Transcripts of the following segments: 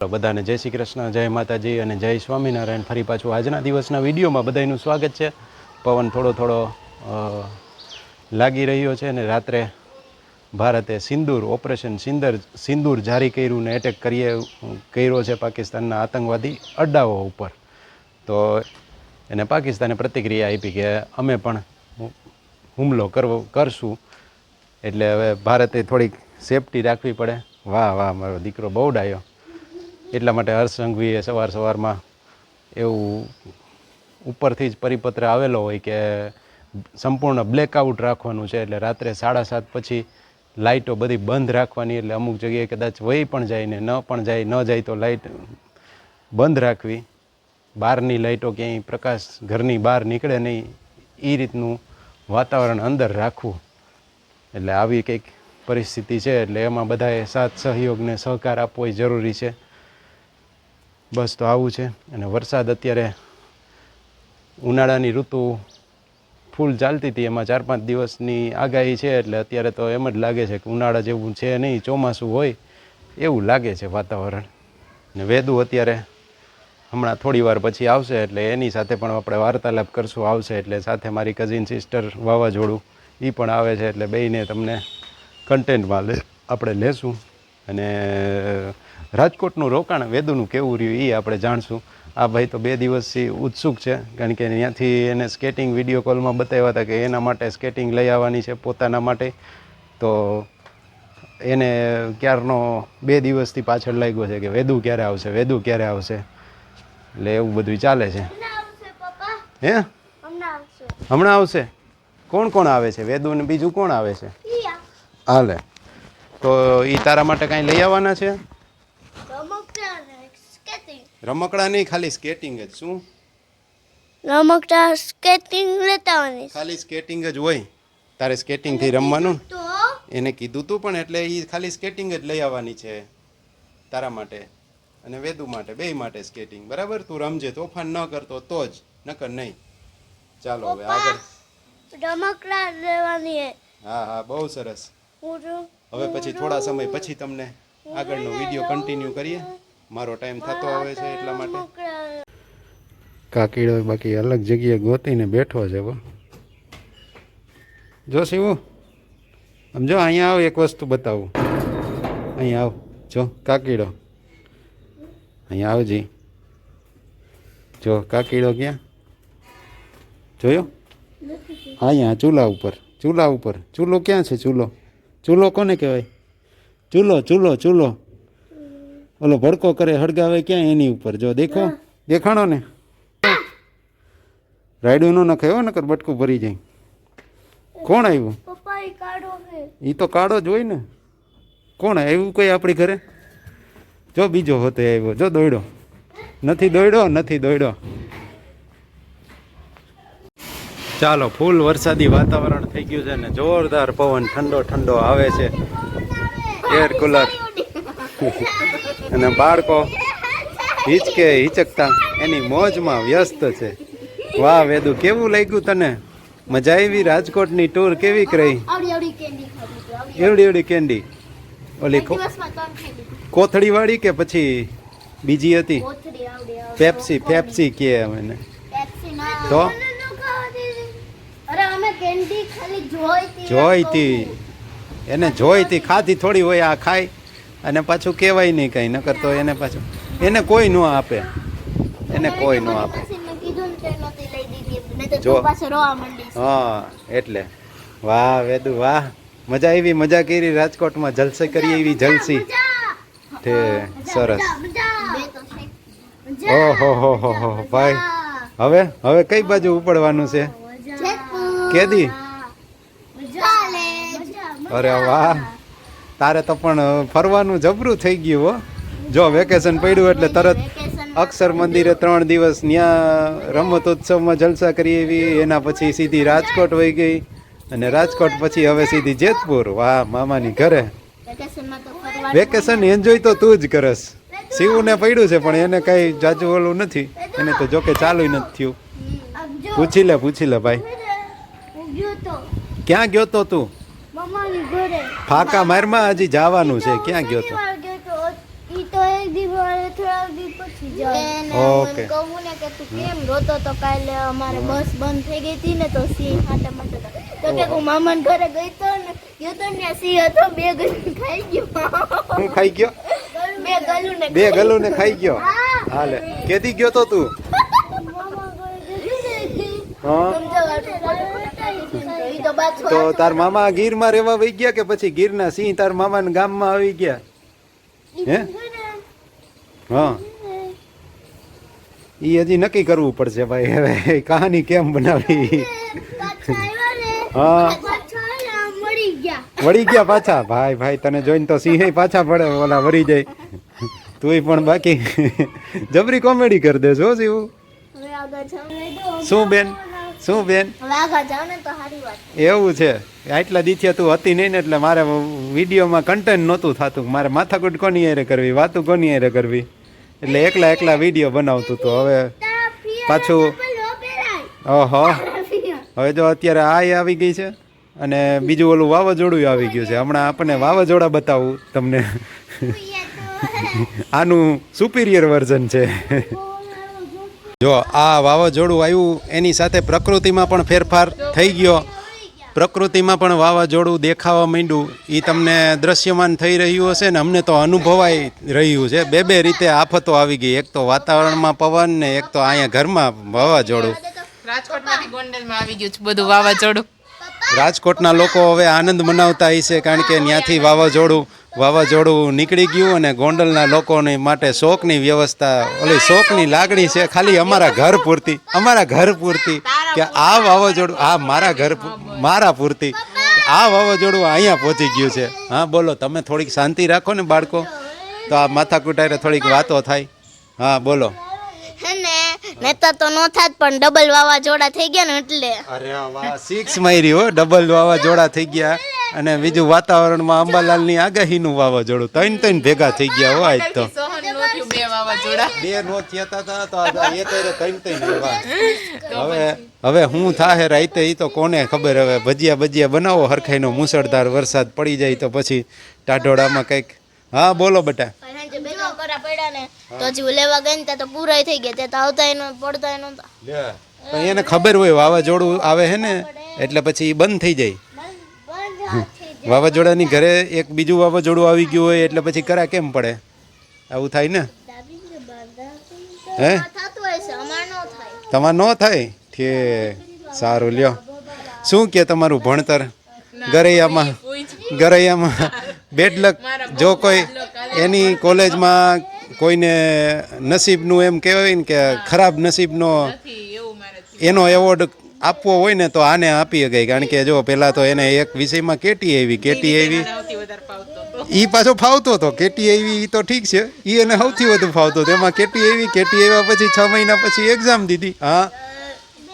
બધાને જય શ્રી કૃષ્ણ, જય માતાજી અને જય સ્વામિનારાયણ. ફરી પાછું આજના દિવસના વિડીયોમાં બધાનું સ્વાગત છે. પવન થોડો થોડો લાગી રહ્યો છે અને રાત્રે ભારતે સિંદૂર, ઓપરેશન સિંદર, સિંદૂર જારી કર્યું ને એટેક કરીએ, કર્યો છે પાકિસ્તાનના આતંકવાદી અડ્ડાઓ ઉપર. તો એને પાકિસ્તાને પ્રતિક્રિયા આપી કે અમે પણ હુમલો કરવો, કરશું. એટલે હવે ભારતે થોડીક સેફટી રાખવી પડે. વાહ વાહ, મારો દીકરો બહુ ડાયો. એટલા માટે હર્ષ સંઘવીએ સવાર સવારમાં એવું ઉપરથી જ પરિપત્ર આવેલો હોય કે સંપૂર્ણ બ્લેકઆઉટ રાખવાનું છે એટલે રાત્રે સાડા સાત પછી લાઇટો બધી બંધ રાખવાની એટલે અમુક જગ્યાએ કદાચ વહી પણ જાય ને ન પણ જાય, ન જાય તો લાઇટ બંધ રાખવી. બહારની લાઇટો ક્યાંય પ્રકાશ ઘરની બહાર નીકળે નહીં. એ રીતનું વાતાવરણ અંદર રાખવું. એટલે આવી કંઈક પરિસ્થિતિ છે એટલે એમાં બધાએ સાથ સહયોગને સહકાર આપવો જરૂરી છે. બસ તો આવું છે. અને વરસાદ અત્યારે ઉનાળાની ઋતુ ફૂલ ચાલતી હતી. એમાં ચાર પાંચ દિવસની આગાહી છે એટલે અત્યારે તો એમ જ લાગે છે કે ઉનાળા જેવું છે નહીં, ચોમાસું હોય એવું લાગે છે વાતાવરણ. ને વેદું અત્યારે હમણાં થોડી વાર પછી આવશે એટલે એની સાથે પણ આપણે વાર્તાલાપ કરશું. આવશે એટલે સાથે મારી કઝિન સિસ્ટર વાવાઝોડું એ પણ આવે છે એટલે બેને તમને કન્ટેન્ટમાં આપણે લેશું. અને રાજકોટનું રોકાણ વેદુનું કેવું રહ્યું એ આપણે જાણશું. આ ભાઈ તો બે દિવસથી ઉત્સુક છે કારણ કે ત્યાંથી એને સ્કેટિંગ વીડિયો કોલમાં બતાવ્યા હતા કે એના માટે સ્કેટિંગ લઈ આવવાની છે પોતાના માટે. તો એને ક્યારનો બે દિવસથી પાછળ લાગ્યો છે કે વેદુ ક્યારે આવશે વેદુ ક્યારે આવશે? એટલે એવું બધું ચાલે છે. હે? હમણાં આવશે. કોણ કોણ આવે છે? વેદુ ને બીજું કોણ આવે છે? હાલે. તો એ તારા માટે કાંઈ લઈ આવવાના છે? રમકડા નહીં ખાલી સ્કેટિંગ જ. શું? રમકડા સ્કેટિંગ લેતા આવવાની ખાલી સ્કેટિંગ જ હોય. તારે સ્કેટિંગથી રમવાનું? એને કીધું તું પણ એટલે એ ખાલી સ્કેટિંગ જ લઈ આવવાની છે તારા માટે અને વેદુ માટે બેય માટે સ્કેટિંગ બરાબર? તું રમજે તોફાન ન કરતો તો જ નકર નહીં. ચાલો હવે આગળ. રમકડા લેવાની હા. હા બહુ સરસ. હવે પછી થોડા સમય પછી તમને આગળનો વીડિયો કન્ટિન્યુ કરીએ. મારો ટાઈમ થતો આવે છે એટલા માટે. કાકીડો બાકી અલગ જગ્યાએ ગોતીને બેઠો છે હો. જો શિવું આમ જો અહીંયા આવ એક વસ્તુ બતાવું. અહીંયા આવ જો કાકીડો. અહીંયા આવજી. જો કાકીડો ક્યાં? જોયો? અહીંયા ચૂલા ઉપર ચૂલા ઉપર. ચૂલો ક્યાં છે ચૂલો? ચૂલો કોને કહેવાય? ચૂલો ચૂલો ચૂલો. ઓલો ભડકો કરે હળગાવે ક્યાં એની ઉપર? જો દેખો દેખાણો ને. રાયડું નો નખાય હો નકર બટકું ભરી જાય. કોણ આવ્યું? એ એ તો કાળો જ હોય ને. કોણ આવ્યું કોઈ આપણી ઘરે? જો બીજો હોતે આવ્યો જો દોડ્યો નથી દોડ્યો નથી દોડ્યો ચાલો ફૂલ વરસાદી વાતાવરણ થઈ ગયું છે ને. જોરદાર પવન ઠંડો ઠંડો આવે છે. એર કુલર અને બાળકો હિચકે હિચકતા. એની મોજમાં વ્યસ્ત છે. વાહ વેદુ કેવું લાગ્યું તને? મજા આવી? રાજકોટની ટૂર કેવી રહી એવડી એવડી કેન્ડી ઓલી કોથળી વાળી કે પછી બીજી હતી? પેપ્સી પેપ્સી કે પેપ્સી તો? જોઈતી એને જોઈતી ખાધી થોડી હોય આ ખાય. અને પાછું કહેવાય નહીં કંઈ નકર તો એને પાછું એને કોઈ ન આપે. એને કોઈ ન આપે. જો. હા એટલે. વાહ વેદુ વાહ. મજા આવી મજા કરી રાજકોટમાં જલસે કરી એવી જલસી. તે સરસ. ઓહો હો હો હો ભાઈ. હવે હવે કઈ બાજુ ઉપડવાનું છે? કેદી? અરે વાહ. તારે તો પણ ફરવાનું જબરું થઈ ગયું હો. જો વેકેશન પડ્યું એટલે તરત અક્ષર મંદિરે ત્રણ દિવસ ત્યાં રમતોત્સવમાં જલસા કરી એવી એના પછી સીધી રાજકોટ વહી ગઈ અને રાજકોટ પછી હવે સીધી જેતપુર. વાહ મામાની ઘરે. વેકેશન એન્જોય તો તું જ કરસ. શિવને પડ્યું છે પણ એને કાંઈ જાજુ ઓલું નથી. એને તો જોકે ચાલુ નથી થયું. પૂછી લે પૂછી લે ભાઈ. ક્યાં ગયો તો તું? ફાકા મારમાં હજી જવાનું છે ક્યાં ગયો તો? ઓકે. કહું ને કે તું કેમ રોતો તો કાલે અમારે બસ બંધ થઈ ગઈ હતી ને તો સિંહ હાટે માટે તો. કે હું મામાને ઘરે ગઈ તો ને ગયો તો ને સિંહ હતો બે ગલું ખાઈ ગયો. હું ખાઈ ગયો? બે ગલું ને બે ગલું ને ખાઈ ગયો? હા. હાલે. કેદી ગયો તો તું. હા. તો તાર મામા ગીરમાં રહેવા વહી ગયા કે પછી ગીરના? સિંહ તાર મામાના ગામમાં આવી ગયા. હે? હા. ઈ હજી નક્કી કરવું પડશે ભાઈ હવે કહાની કેમ બનાવી? હા. વળી ગયા. પાછા? ભાઈ ભાઈ તને જોઈને તો સિંહ પાછા પડે ઓલા વળી જાય. તુંય પણ બાકી જબરી કોમેડી કરી દેજો શિવ. શું બેન? શું બેન? એવું છે. આટલા દીથિયા તું હતી નહીં ને એટલે મારે વિડીયોમાં કન્ટેન્ટ નહોતું થતું. મારે માથાકૂટ કોની હારે કરવી વાતું કોની હારે કરવી? એટલે એકલા એકલા વીડિયો બનાવતું હતું હવે પાછું ઓહો. હવે જો અત્યારે આ આવી ગઈ છે અને બીજું ઓલું વાવાઝોડું આવી ગયું છે. હમણાં આપણને વાવાઝોડા બતાવું તમને. આનું સુપિરિયર વર્ઝન છે. જો આ વાવાઝોડું આવ્યું એની સાથે પ્રકૃતિમાં પણ ફેરફાર થઈ ગયો. પ્રકૃતિમાં પણ વાવાઝોડું દેખાવા માંડ્યું. એ તમને દ્રશ્યમાન થઈ રહ્યું હશે ને અમને તો અનુભવાઈ રહ્યું છે. બે બે રીતે આફતો આવી ગઈ. એક તો વાતાવરણમાં પવન ને એક તો અહીંયા ઘરમાં વાવાઝોડું. રાજકોટમાંથી ગોંડલમાં આવી ગયું છે બધું વાવાઝોડું. રાજકોટના લોકો હવે આનંદ મનાવતા હશે કારણ કે ત્યાંથી વાવાઝોડું વાવાઝોડું નીકળી ગયું અને ગોંડલના લોકોની માટે શોકની વ્યવસ્થા ઓલી શોકની લાગણી છે ખાલી અમારા ઘર પૂરતી અમારા ઘર પૂરતી કે આ વાવાઝોડું આ મારા ઘર મારા પૂરતી આ વાવાઝોડું અહીંયા પહોંચી ગયું છે. હા બોલો તમે થોડીક શાંતિ રાખો ને બાળકો. તો આ માથા કુટાઈને થોડીક વાતો થાય. હા બોલો. ને નેતા તો નો થાત પણ ડબલ વાવાઝોડા થઈ ગયા ને એટલે. અરે વાહ સિક્સ મારી હો ડબલ વાવાઝોડા થઈ ગયા. અને બીજું વાતાવરણમાં અંબાલાલની આગાહીનું વાવાઝોડું. ત્રણ ત્રણ ભેગા થઈ ગયા હોય આજ તો. બે નો થયા હતા તો આ એ ત્રણ ત્રણ હવે હવે હું થાહે રાઈતે એ તો કોને ખબર હવે ભજીયા ભજીયા બનાવો હરખાઈનો મુસળધાર વરસાદ પડી જાય તો પછી ટાઢોળામાં કંઈક. હા બોલો બેટા. તો તો તો એને ખબર હોય વાવાઝોડું આવે હે ને એટલે પછી બંધ થઈ જાય. વાવાઝોડાની ઘરે એક બીજું વાવાઝોડું આવી ગયું હોય એટલે પછી કરા કેમ પડે? આવું થાય ને? હે? તમારે ન થાય? ઠીક સારું લ્યો. શું કે તમારું ભણતર? ગરૈયામાં ગરૈયામાં બેડલક જો કોઈ એની કોલેજમાં કોઈને નસીબનું એમ કહેવાય ને કે ખરાબ નસીબનો એનો એવોર્ડ આપવો હોય ને તો આને આપી ગઈ કારણ કે જો પહેલાં તો એને એક વિષયમાં કેટી આવી કેટી આવી. એ પાછો ફાવતો હતો. કેટી આવી ઈ તો ઠીક છે. ઈ એને સૌથી વધુ ફાવતો હતો. એમાં કેટી આવી કેટી આવ્યા પછી છ મહિના પછી એક્ઝામ દીધી. હા.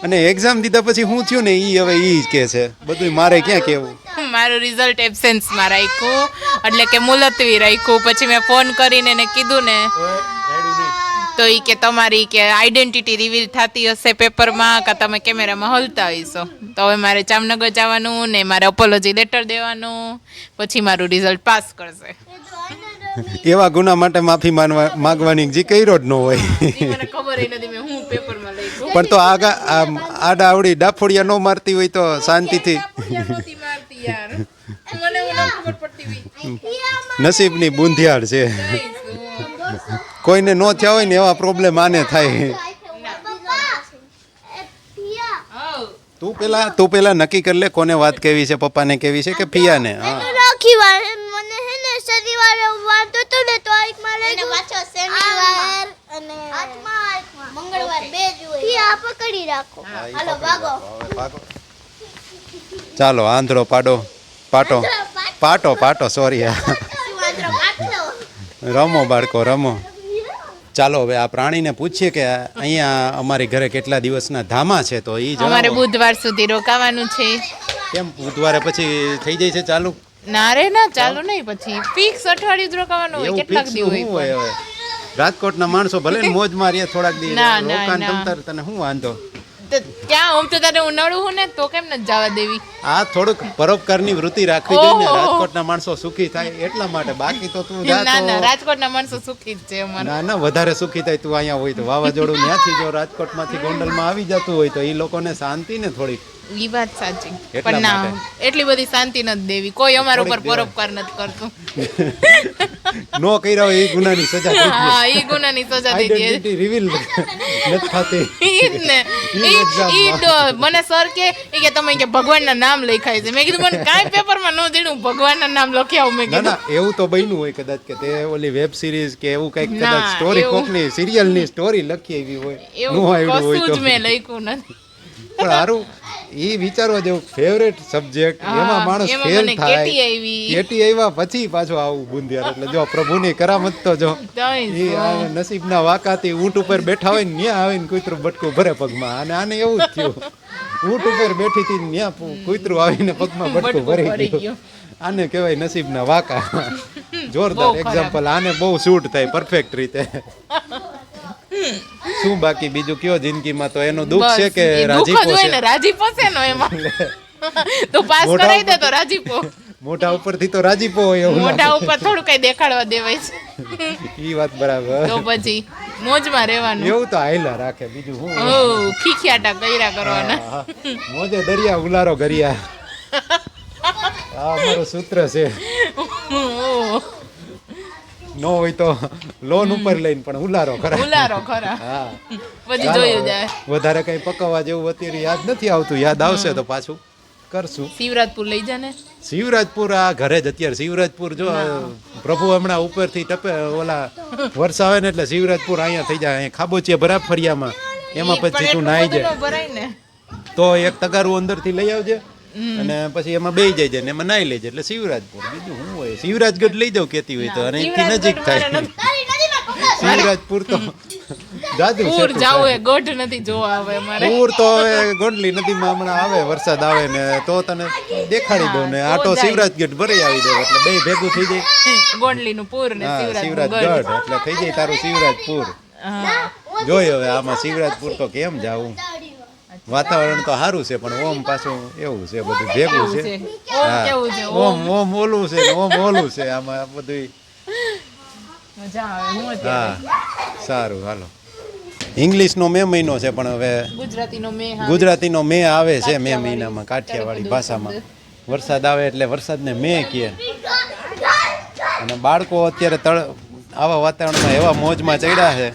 અને એક્ઝામ દીધા પછી શું થયું ને ઈ હવે ઈ જ કે છે. બધું મારે ક્યાં કેવું મારું રિઝલ્ટ એબસેન્સમાં રાખ્યું. એટલે કે મુલતવી રાખ્યું. પછી મેં ફોન કરીને એને કીધું ને તો એ કે તમારી કે આઈડેન્ટિટી રિવીલ થતી હશે પેપરમાં કે તમે કેમેરામાં હલતા હશો તો હવે મારે જામનગર જવાનું ને મારે અપોલોજી લેટર દેવાનું. પછી મારું રિઝલ્ટ પાસ કરશે. એવા ગુના માટે માફી માનવા માગવાની જે કર્યો જ ન હોય. ખબર નથી મેં હું પેપરમાં પણ તો આગા આડા આવડી ડાફોડિયા ન મારતી હોય તો શાંતિથી. નસીબની બુંધિયાળ છે. કોઈને ન થયા હોય ને એવા પ્રોબ્લેમ આને થાય. તું પેલા તું પેલા નક્કી કરી લે કોને વાત કેવી છે પપ્પાને કેવી છે કે પિયાને? હા. મને હે ને શનિવારે વાંધો તો ને તો એક માં લઈ પાછો શનિવાર. અને મંગળવાર બે જ હોય. પકડી રાખો. હાલો ભાગો. ચાલો આંધળો પાડો. પાટો. પાટો પાટો સોરી રમો બાળકો રમો. ચાલો હવે આ પ્રાણીને પૂછીએ કે અહીંયા અમારી ઘરે કેટલા દિવસના ધામા છે તો એ અમારે બુધવાર સુધી રોકાવાનું છે. કેમ? બુધવારે પછી થઈ જાય છે ચાલુ? ના રે ના ચાલુ નહીં પછી ફિક્સ અઠવાડિયું જ રોકાવાનું હોય કેટલાક દિવસ હોય રાજકોટના માણસો ભલે મોજ મારીએ થોડાક દિવસ રોકાણ તમતર તને શું વાંધો? તો ક્યાં આમ તો તારે ઉનાળું હું ને તો કેમ ન જવા દેવી? આ થોડુંક પરોપકારની વૃત્તિ રાખવી જોઈએ ને. રાજકોટના માણસો સુખી થાય એટલા માટે. બાકી તો તું જા ના ના રાજકોટના માણસો સુખી જ છે અમારા. ના ના વધારે સુખી થાય તું અહીંયા હોય તો. વાવાઝોડું ત્યાંથી જો રાજકોટમાંથી ગોંડલમાં આવી જતું હોય તો એ લોકોને શાંતિ ને થોડી ઈ વાત સાચી. પણ ના એટલી બધી શાંતિ નથી દેવી. કોઈ અમારા ઉપર પરોપકાર નથી કરતું. નો કર્યા હોય એ ગુનાની સજા હા એ ગુનાની સજા થઈ ગઈ. રિવીલ નથી થતી. ઈ જ ને ઈ મને સર કે કે તમે કે ભગવાનના નામ લખાય છે. મેં કીધું મને કાંઈ પેપરમાં ન દેડું ભગવાનના નામ લખી આવું મેં કીધું ના એવું તો બન્યું હોય કદાચ કે તે ઓલી વેબ સિરીઝ કે એવું કંઈક કદાચ સ્ટોરી કોકની સિરિયલની સ્ટોરી લખી આવી હોય. એવું કશું જ મેં લખ્યું નથી. પણ સારું એ વિચારવા જેવું ફેવરેટ સબ્જેક્ટ એમાં માણસ ફેલ થાય. કેટી આવી. આવ્યા પછી પાછો આવું બુંદિયાર એટલે જો પ્રભુની કરામત તો જો. એ નસીબના વાકાથી ઊંટ ઉપર બેઠા હોય ને ન્યા આવીને કૂતરું બટકું ભરે પગમાં. અને આને એવું જ થયું. ઊંટ ઉપર બેઠી હતી પુ- કૂતરું આવીને પગમાં બટકું ભરી ગયું. ગયું. આને કહેવાય નસીબના વાકા. જોરદાર એક્ઝામ્પલ આને બહુ શૂટ થાય પરફેક્ટ રીતે. શું બાકી? બીજું કયો જિંદગીમાં? તો એનું દુઃખ છે કે રાજીપો છે? રાજીપો છે નો એમાં. તો પાસ કરાવી દે તો રાજીપો. મોઢા ઉપરથી તો રાજીપો હોય એવું મોઢા ઉપર થોડું કઈ દેખાડવા દેવાય છે. ઈ વાત બરાબર. તો પછી મોજમાં રહેવાનું. એવું તો આયલા રાખે બીજું હું? ઓ ખીખિયાટા કર્યા કરવાના. મોજે દરિયા ઉલારો ગરિયા આ અમારું સૂત્ર છે. ઓહ, નો હોય તો લોન ઉપર લઈને પણ ઉલારો ખરા. ઉલારો ખરા. હા. પછી જોયું જાય. વધારે કઈ પકવવા જેવું અત્યારે યાદ નથી આવતું. યાદ આવશે તો પાછું કરશું. શિવરાજપુર લઈ જાને. શિવરાજપુર આ ઘરે જ અત્યારે. શિવરાજપુર જો પ્રભુ હમણાં ઉપરથી ટપે ઓલા વર્ષ આવે ને એટલે શિવરાજપુર અહીંયા થઈ જાય. અહીંયા ખાબોચિયા બરાબર ફરિયામાં. એમાં પછી તું નાઈ જાય. તો એક તગારું અંદરથી લઈ આવજે. અને પછી એમાં બેહી જાય છે ને એમાં નાઈ લેજે એટલે શિવરાજપુર. બીજું શું હોય? શિવરાજગઢ લઈ જાવ કેતી હોય તો. અને એથી નજીક થાય. તારી નદીમાં પકડ. શિવરાજપુર તો જાદુ પૂર જાવું એ ગઢ નથી જોવા આવે મારે પૂર તો હવે ગોંડલી નદીમાં હમણાં આવે વરસાદ આવે ને તો તને દેખાડી દઉં ને. આટો શિવરાજગઢ ભરાઈ આવી દે એટલે બે ભેગું થઈ જાય. ગોંડલીનું પૂર ને શિવરાજગઢ એટલે થઈ જાય તારું શિવરાજપુર. જોઈ હવે આમાં શિવરાજપુર તો કેમ જાવું? વાતાવરણ તો સારું છે પણ ઓમ પાછું એવું છે બધું ભેગું છે. હા. ઓમ. ઓમ ઓલું છે ઓમ ઓલું છે આમાં બધું હું સારું હાલો. ઇંગ્લિશનો મે મહિનો છે પણ હવે ગુજરાતીનો મેં ગુજરાતીનો મે આવે છે મે મહિનામાં કાઠિયાવાડી ભાષામાં. વરસાદ આવે એટલે વરસાદને મે કહે. અને બાળકો અત્યારે તળ આવા વાતાવરણમાં એવા મોજમાં ચડ્યા છે.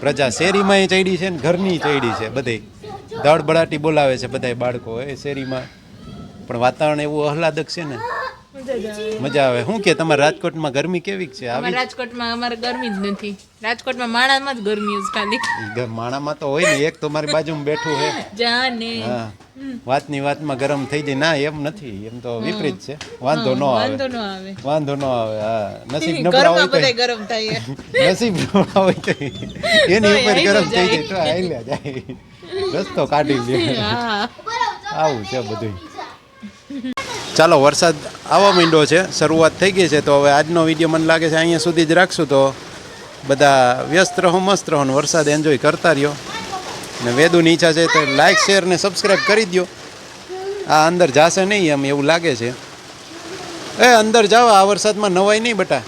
પ્રજા શેરીમાંય ચડી છે ને ઘરની ચડી છે બધી. દળબડાટી બોલાવે છે બધા બાળકો એ શેરીમાં. પણ વાતાવરણ એવું આહલાદક છે ને. મજા આવે. શું કે તમારે રાજકોટમાં ગરમી કેવી છે? આવી? રાજકોટમાં અમારે ગરમી જ નથી. રાજકોટમાં માણામાં જ ગરમી છે ખાલી. માણામાં તો હોય ને એક તો મારી બાજુમાં બેઠું છે. જાને. હા. વાતની વાતમાં ગરમ થઈ જાય. ના એમ નથી. એમ તો વિપરીત છે. વાંધો ન આવે. વાંધો ન આવે. હા. નસીબ નબળા હોય તો ગરમ થાય. નસીબ નબળા હોય તો એની ઉપર ગરમ થઈ. જાય તો આઈ જાય. રસ્તો કાઢી લે. હા. આવું છે બધું ચાલો વરસાદ આવવા માંડ્યો છે શરૂઆત થઈ ગઈ છે તો હવે આજનો વીડિયો મને લાગે છે અહીંયા સુધી જ રાખશું તો બધા વ્યસ્ત રહો મસ્ત રહો ને વરસાદ એન્જોય કરતા રહ્યો. ને વેદુની ઈચ્છા છે તો લાઇક શેર ને સબસ્ક્રાઈબ કરી દો આ અંદર જાશે નહીં એમ એવું લાગે છે. એ અંદર જાઓ આ વરસાદમાં નવાય નહીં બટા.